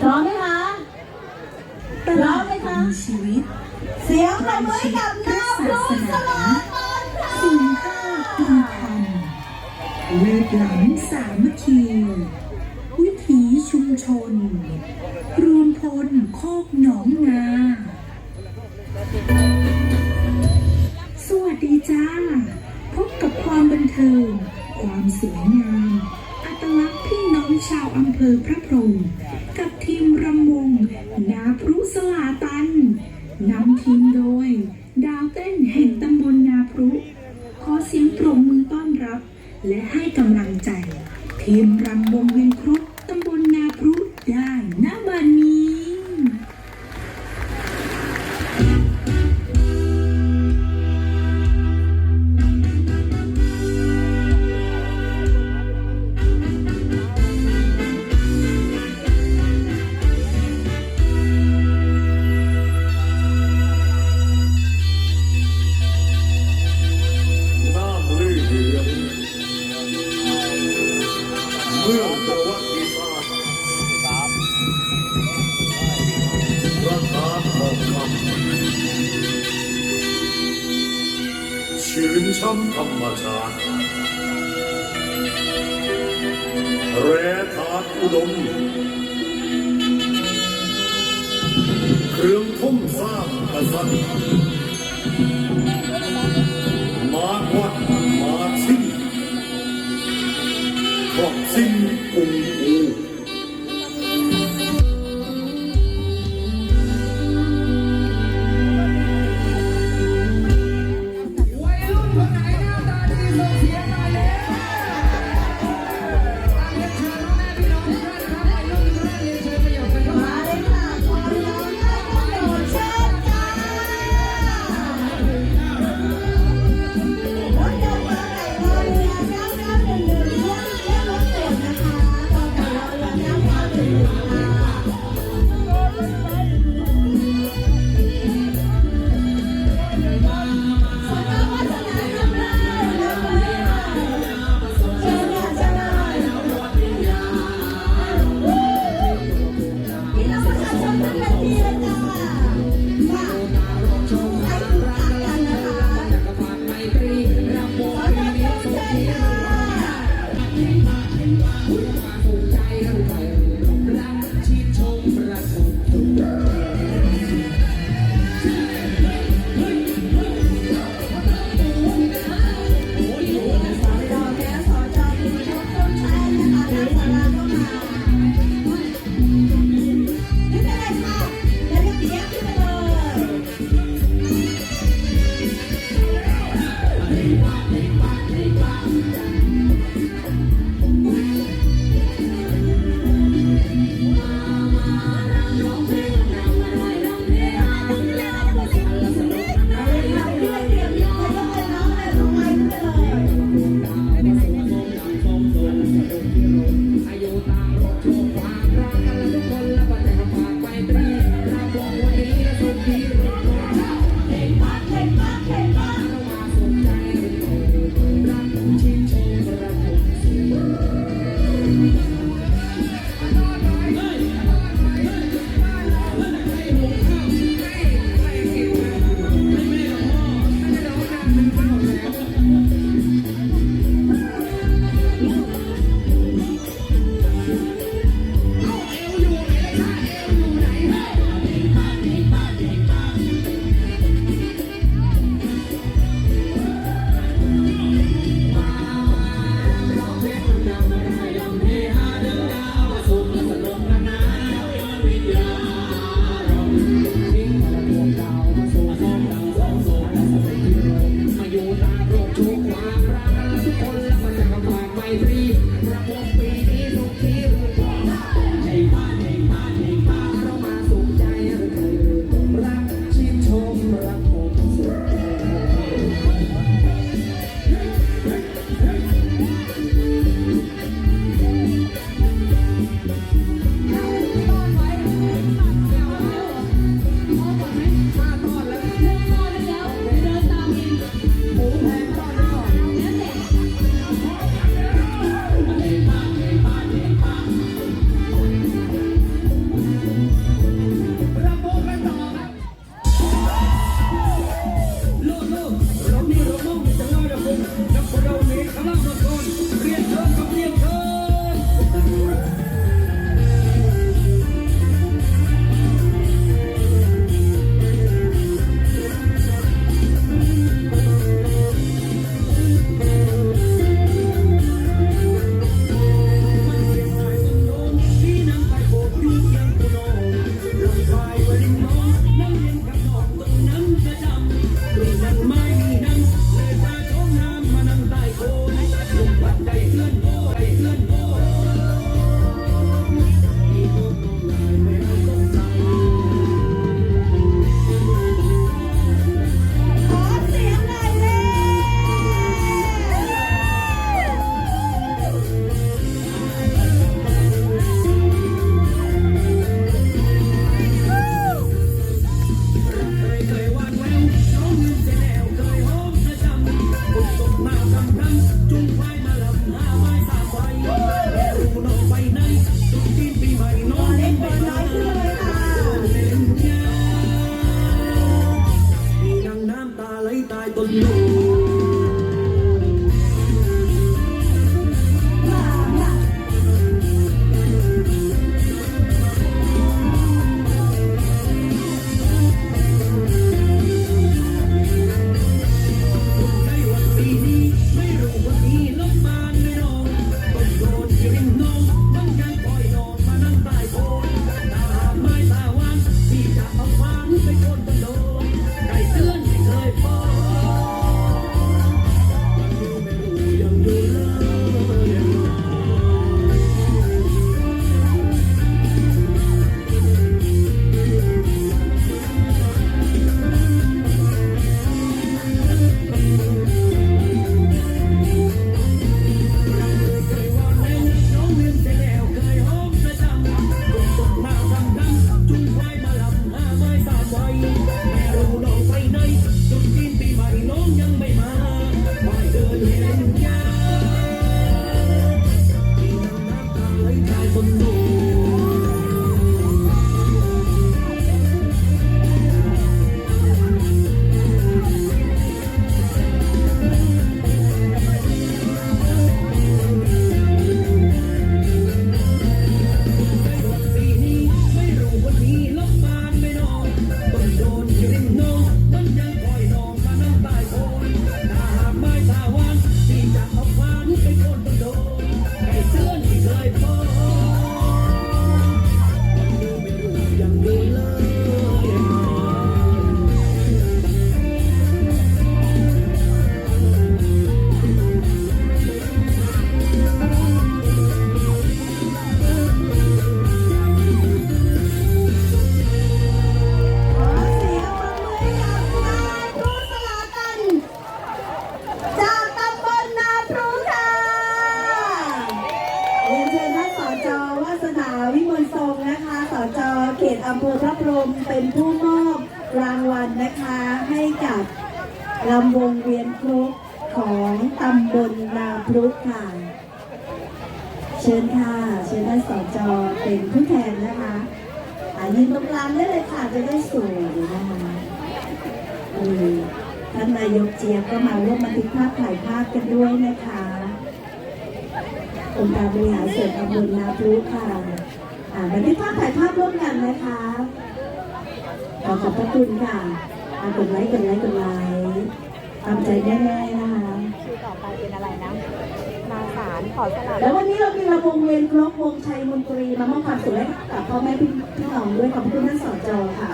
พร้อมไหมคะพร้อมไหมคะชีวิต เสียงระมือใกับนาวรุ่งสลาพค่ะสิ่งค่าปีพันเลือดหลังสามัคคี วิถีชุมชน รวมพลโคกหนองนาสวัสดีจ้า พบกับความบันเทิง ความสวยงาม อำเภอพระพรหมกับทีมรำวง นาพรุสลาตันนำทีมโดย ดาวเต้นแห่งตำบลนาพรุ ขอเสียงปรบมือต้อนรับ และให้กำลังใจ ทีมรำวงเวียน ช้ำธรรมชาติแร่ธาตุอุดม เครื่องทุ่มสร้างกษัตริย์ We're มเป็นผู้มอบรางวัลนะคะให้กับลำวงเวียนครกของตำบลนาพรุค่ะ เชิญค่ะ เชิญท่านสจเป็นผู้แทนนะคะอายืนตรงกลางได้เลยค่ะจะได้สวยนะคะท่านนายกเจี๊ยบก็มาร่วมบันทึกภาพถ่ายภาพกันด้วยนะคะองค์การบริหารส่วนตำบลนาพรุค่ะบันทึกภาพถ่ายภาพร่วมกันนะคะ ขอขอบพระคุณค่ะอ่ากดไลค์กดไลค์กดไลค์ตามใจแม่ๆนะคะชื่อต่อไปเป็นอะไรนะนางสารขอสลับแล้ววันนี้เรามีระวงเวียนครบวงชัยมนตรีมามอบความสุขให้กับพ่อแม่พี่พี่น้องด้วยขอบคุณท่านสจค่ะ